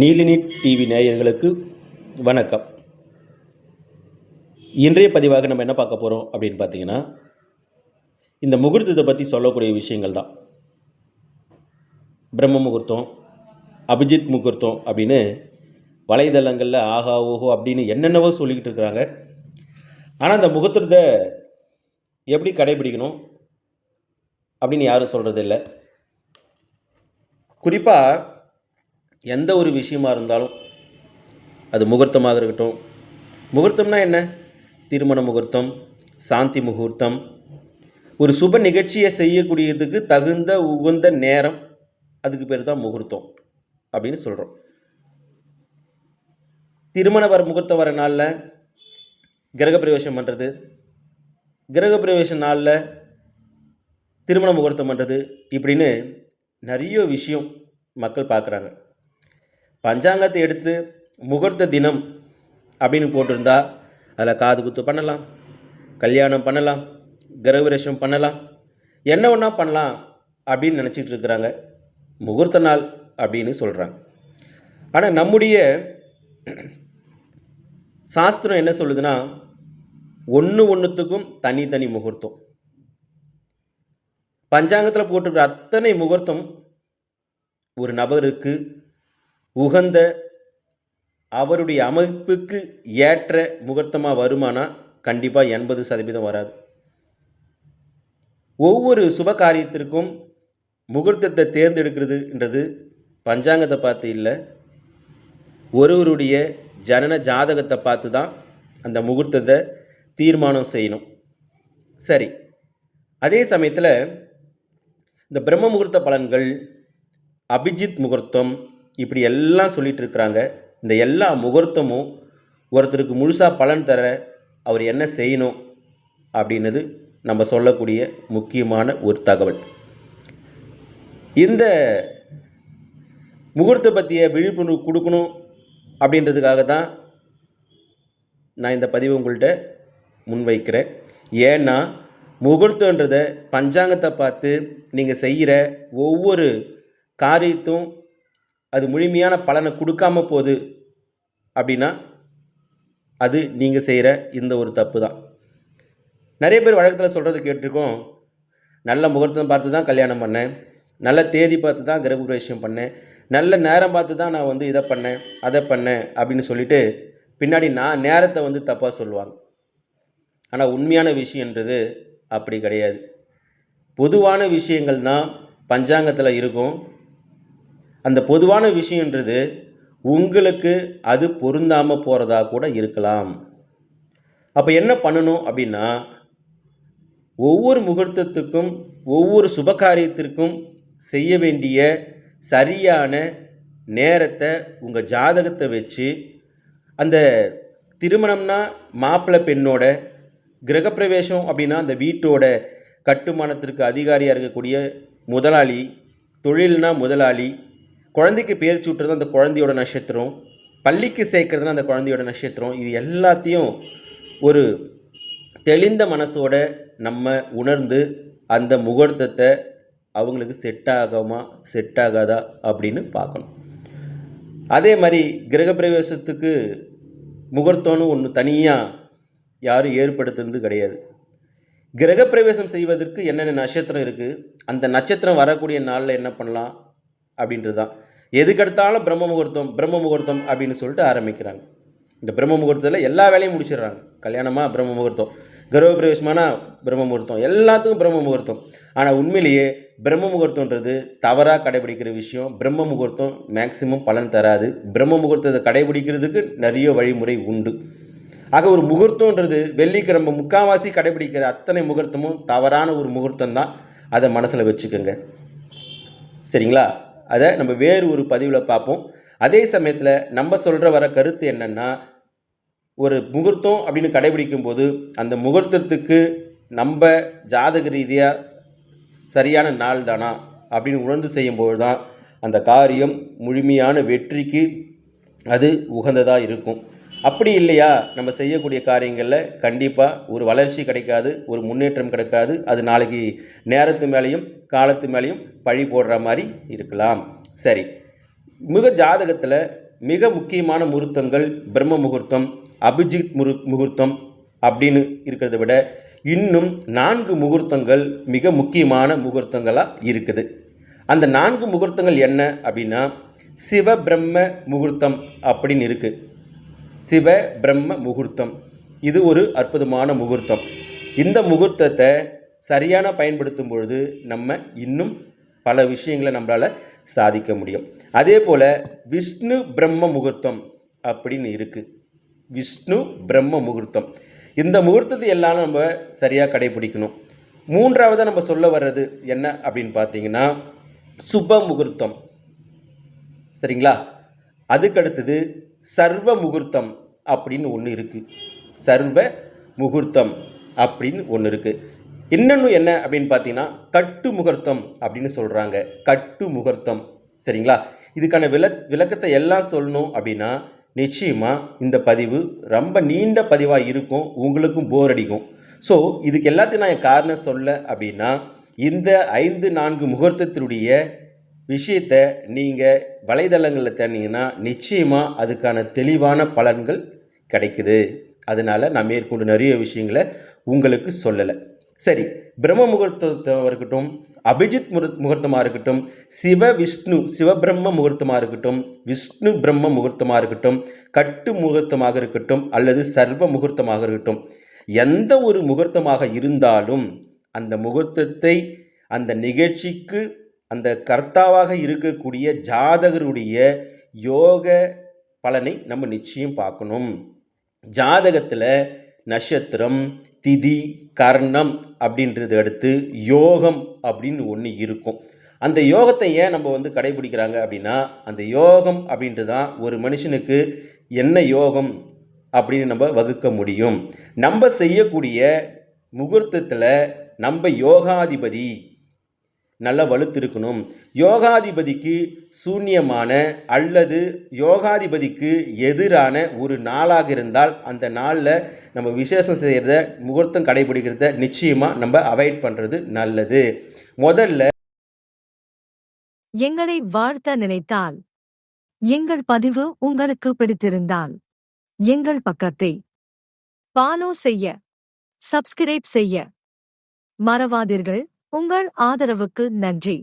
நீலினி TV நேயர்களுக்கு வணக்கம். இன்றைய பதிவாக நம்ம என்ன பார்க்க போகிறோம் அப்படின்னு பார்த்தீங்கன்னா இந்த முகூர்த்தத்தை பற்றி சொல்லக்கூடிய விஷயங்கள் தான். பிரம்ம முகூர்த்தம் அபிஜித் முகூர்த்தம் அப்படின்னு வலைதளங்களில் ஆஹா ஓஹோ அப்படின்னு என்னென்னவோ சொல்லிக்கிட்டு இருக்கிறாங்க. ஆனால் அந்த முகூர்த்தத்தை எப்படி கடைபிடிக்கணும் அப்படின்னு யாரும் சொல்கிறது இல்லை குறிப்பாக எந்த ஒரு விஷயமாக இருந்தாலும் அது முகூர்த்தமாக இருக்கட்டும். முகூர்த்தம்னா என்ன? திருமண முகூர்த்தம் சாந்தி முகூர்த்தம். ஒரு சுப நிகழ்ச்சியை செய்யக்கூடியதுக்கு தகுந்த உகந்த நேரம் அதுக்கு பேர் தான் முகூர்த்தம் அப்படின்னு சொல்கிறோம் திருமண வர முகூர்த்தம் வர நாளில் கிரகப்பிரவேசம் பண்ணுறது கிரகப்பிரவேச நாளில் திருமண முகூர்த்தம் பண்ணுறது இப்படின்னு நிறைய விஷயம் மக்கள் பார்க்குறாங்க. பஞ்சாங்கத்தை எடுத்து முகூர்த்த தினம் அப்படின்னு போட்டிருந்தா அதில் காது குத்து பண்ணலாம் கல்யாணம் பண்ணலாம் கிரகப்பிரவேசம் பண்ணலாம் என்ன ஒன்றா பண்ணலாம் அப்படின்னு நினச்சிட்டு இருக்கிறாங்க. முகூர்த்த நாள் அப்படின்னு சொல்கிறாங்க ஆனால் நம்முடைய சாஸ்திரம் என்ன சொல்லுதுன்னா ஒன்று ஒன்றுத்துக்கும் தனித்தனி முகூர்த்தம். பஞ்சாங்கத்தில் போட்டிருக்கிற அத்தனை முகூர்த்தம் ஒரு நபருக்கு உகந்த அவருடைய அமைப்புக்கு ஏற்ற முகூர்த்தமாக வருமானா? கண்டிப்பாக எண்பது சதவீதம் வராது. ஒவ்வொரு சுப காரியத்திற்கும் முகூர்த்தத்தை தேர்ந்தெடுக்கிறதுன்றது பஞ்சாங்கத்தை பார்த்து இல்லை. ஒருவருடைய ஜனன ஜாதகத்தை பார்த்து தான் அந்த முகூர்த்தத்தை தீர்மானம் செய்யணும். சரி. அதே சமயத்தில் இந்த பிரம்ம முகூர்த்த பலன்கள் அபிஜித் முகூர்த்தம் இப்படி எல்லாம் சொல்லிகிட்டு இருக்கிறாங்க இந்த எல்லா முகூர்த்தமும் ஒருத்தருக்கு முழுசாக பலன் தர அவர் என்ன செய்யணும் அப்படின்னது நம்ம சொல்லக்கூடிய முக்கியமான ஒரு தகவல். இந்த முகூர்த்த பற்றிய விழிப்புணர்வு கொடுக்கணும் அப்படின்றதுக்காக தான் நான் இந்த பதிவை உங்கள்கிட்ட முன்வைக்கிறேன். ஏன்னா முகூர்த்தன்றதை பஞ்சாங்கத்தை பார்த்து நீங்கள் செய்கிற ஒவ்வொரு காரியத்தும் அது முழுமையான பலனை கொடுக்காம போகுது அப்படின்னா அது நீங்கள் செய்கிற இந்த ஒரு தப்பு தான் நிறைய பேர் வழக்கத்தில் சொல்கிறது கேட்டிருக்கோம். நல்ல முகூர்த்தம் பார்த்து தான் கல்யாணம் பண்ணேன். நல்ல தேதி பார்த்து தான் கிரகப்பிரவேசம் பண்ணேன். நல்ல நேரம் பார்த்து தான் நான் வந்து இதை பண்ணேன் அதை பண்ணேன் அப்படின்னு சொல்லிட்டு பின்னாடி நான் நேரத்தை வந்து தப்பாக சொல்லுவாங்க. ஆனால் உண்மையான விஷயன்றது அப்படி கிடையாது. பொதுவான விஷயங்கள் தான் பஞ்சாங்கத்தில் இருக்கும். அந்த பொதுவான விஷயன்றது உங்களுக்கு அது பொருந்தாமல் போகிறதா கூட இருக்கலாம். அப்போ என்ன பண்ணணும் அப்படின்னா ஒவ்வொரு முகூர்த்தத்துக்கும் ஒவ்வொரு சுபகாரியத்திற்கும் செய்ய வேண்டிய சரியான நேரத்தை உங்கள் ஜாதகத்தை வச்சு அந்த திருமணம்னா மாப்பிள்ளை பெண்ணோட கிரகப்பிரவேசம் அப்படின்னா அந்த வீட்டோட கட்டுமானத்திற்கு அதிகாரியாக இருக்கக்கூடிய முதலாளி தொழில்னா முதலாளி குழந்தைக்கு பேர் சூட்டுறது அந்த குழந்தையோட நட்சத்திரம் பள்ளிக்கு சேர்க்கறதுனா அந்த குழந்தையோட நட்சத்திரம் இது எல்லாத்தையும் ஒரு தெளிந்த மனசோட நம்ம உணர்ந்து அந்த முகூர்த்தத்தை அவங்களுக்கு செட் ஆகாமா செட் ஆகாதா அப்படின்னு பார்க்கணும். அதே மாதிரி கிரகப்பிரவேசத்துக்கு முகூர்த்தம்னு ஒன்று தனியாக யாரும் ஏற்படுத்துறது கிடையாது. கிரகப்பிரவேசம் செய்வதற்கு என்னென்ன நட்சத்திரம் இருக்குது அந்த நட்சத்திரம் வரக்கூடிய நாளில் என்ன பண்ணலாம் அப்படின்றது தான் எதுக்கெடுத்தாலும் பிரம்ம முகூர்த்தம் பிரம்ம முகூர்த்தம் அப்படின்னு சொல்லிட்டு ஆரம்பிக்கிறாங்க. இந்த பிரம்ம முகூர்த்தத்தில் எல்லா வேலையும் முடிச்சிடுறாங்க. கல்யாணமா பிரம்ம முகூர்த்தம் கிரகப்பிரவேசமானா பிரம்ம முகூர்த்தம் எல்லாத்துக்கும் பிரம்ம முகூர்த்தம். ஆனால் உண்மையிலேயே பிரம்ம முகூர்த்தன்றது தவறாக கடைபிடிக்கிற விஷயம். பிரம்ம முகூர்த்தம் மேக்சிமம் பலன் தராது. பிரம்ம முகூர்த்தத்தை கடைபிடிக்கிறதுக்கு நிறைய வழிமுறை உண்டு. ஆக ஒரு முகூர்த்தன்றது வெள்ளிக்கிழமை முக்காவாசி கடைபிடிக்கிற அத்தனை முகூர்த்தமும் தவறான ஒரு முகூர்த்தம் தான் அதை மனசில் வச்சுக்கோங்க. சரிங்களா? அதை நம்ம வேறு ஒரு பதிவில் பார்ப்போம். அதே சமயத்தில் நம்ம சொல்கிற வர கருத்து என்னென்னா ஒரு முகூர்த்தம் அப்படின்னு கடைபிடிக்கும் போது அந்த முகூர்த்தத்துக்கு நம்ம ஜாதக ரீதியாக சரியான நாள் தானா அப்படின்னு உணர்ந்து செய்யும்போது தான் அந்த காரியம் முழுமையான வெற்றிக்கு அது உகந்ததாக இருக்கும். அப்படி இல்லையா? நம்ம செய்யக்கூடிய காரியங்களில் கண்டிப்பாக ஒரு வளர்ச்சி கிடைக்காது ஒரு முன்னேற்றம் கிடைக்காது. அது நாளைக்கு நேரத்து மேலேயும் காலத்து மேலேயும் பழி போடுற மாதிரி இருக்கலாம். சரி. மிக ஜாதகத்தில் மிக முக்கியமான முகூர்த்தங்கள் பிரம்ம முகூர்த்தம் அபிஜித் முரு முகூர்த்தம் அப்படின்னு இருக்கிறத விட இன்னும் நான்கு முகூர்த்தங்கள் மிக முக்கியமான முகூர்த்தங்களாக இருக்குது. அந்த நான்கு முகூர்த்தங்கள் என்ன அப்படின்னா சிவ பிரம்ம முகூர்த்தம் அப்படின்னு இருக்குது சிவ பிரம்ம முகூர்த்தம். இது ஒரு அற்புதமான முகூர்த்தம். இந்த முகூர்த்தத்தை சரியான பயன்படுத்தும் பொழுது நம்ம இன்னும் பல விஷயங்களை நம்மளால் சாதிக்க முடியும். அதே போல் விஷ்ணு பிரம்ம முகூர்த்தம் அப்படின்னு இருக்குது விஷ்ணு பிரம்ம முகூர்த்தம். இந்த முகூர்த்தத்தை எல்லாம் நம்ம சரியாக கடைபிடிக்கணும். மூன்றாவதாக நம்ம சொல்ல வர்றது என்ன அப்படின்னு பார்த்தீங்கன்னா சுப முகூர்த்தம். சரிங்களா? அதுக்கு அடுத்தது சர்வ முகூர்த்தம் அப்படின்னு ஒன்று இருக்குது சர்வ முகூர்த்தம் அப்படின்னு ஒன்று இருக்குது இன்னொன்று என்ன அப்படின்னு பார்த்தீங்கன்னா கட்டு முகூர்த்தம் அப்படின்னு சொல்கிறாங்க கட்டு முகூர்த்தம். சரிங்களா? இதுக்கான விள விளக்கத்தை எல்லாம் சொல்லணும் அப்படின்னா நிச்சயமாக இந்த பதிவு ரொம்ப நீண்ட பதிவாக இருக்கும். உங்களுக்கும் போர் அடிக்கும். ஸோ இதுக்கு எல்லாத்தையும் நான் காரணம் சொல்ல அப்படின்னா இந்த ஐந்து நான்கு முகூர்த்தத்தினுடைய விஷயத்தை நீங்கள் வலைதளங்களில் தேடினீங்கன்னா நிச்சயமாக அதுக்கான தெளிவான பலன்கள் கிடைக்குது. அதனால் நான் மேற்கொண்டு நிறைய விஷயங்களை உங்களுக்கு சொல்லலை. சரி பிரம்ம முகூர்த்தமாக இருக்கட்டும் அபிஜித் முரு முகூர்த்தமாக இருக்கட்டும் சிவ விஷ்ணு சிவபிரம்ம முகூர்த்தமாக இருக்கட்டும் விஷ்ணு பிரம்ம முகூர்த்தமாக இருக்கட்டும் கட்டு முகூர்த்தமாக இருக்கட்டும் அல்லது சர்வ முகூர்த்தமாக இருக்கட்டும் எந்த ஒரு முகூர்த்தமாக இருந்தாலும் அந்த முகூர்த்தத்தை அந்த நிகழ்ச்சிக்கு அந்த கர்த்தாவாக இருக்கக்கூடிய ஜாதகருடைய யோக பலனை நம்ம நிச்சயம் பார்க்கணும். ஜாதகத்தில் நட்சத்திரம் திதி கர்ணம் அப்படின்றது அடுத்து யோகம் அப்படின்னு ஒன்று இருக்கும். அந்த யோகத்தை ஏன் நம்ம வந்து கடைபிடிக்கிறாங்க அப்படின்னா அந்த யோகம் அப்படின்றது தான் ஒரு மனுஷனுக்கு என்ன யோகம் அப்படின்னு நம்ம வகுக்க முடியும். நம்ம செய்யக்கூடிய முகூர்த்தத்தில் நம்ம யோகாதிபதி நல்லா வலுத்திருக்கணும். யோகாதிபதிக்கு சூன்யமான அல்லது யோகாதிபதிக்கு எதிரான ஒரு நாளாக இருந்தால் அந்த நாளில் நம்ம விசேஷம் செய்கிறத முகூர்த்தம் கடைபிடிக்கிறத நிச்சயமாக நம்ம அவாய்ட் பண்ணுறது நல்லது. முதல்ல எங்களை வாழ்த்த நினைத்தால் எங்கள் பதிவு உங்களுக்கு பிடித்திருந்தால் எங்கள் பக்கத்தை ஃபாலோ செய்ய சப்ஸ்கிரைப் செய்ய மறவாதீர்கள். உங்கள் ஆதரவுக்கு நன்றி.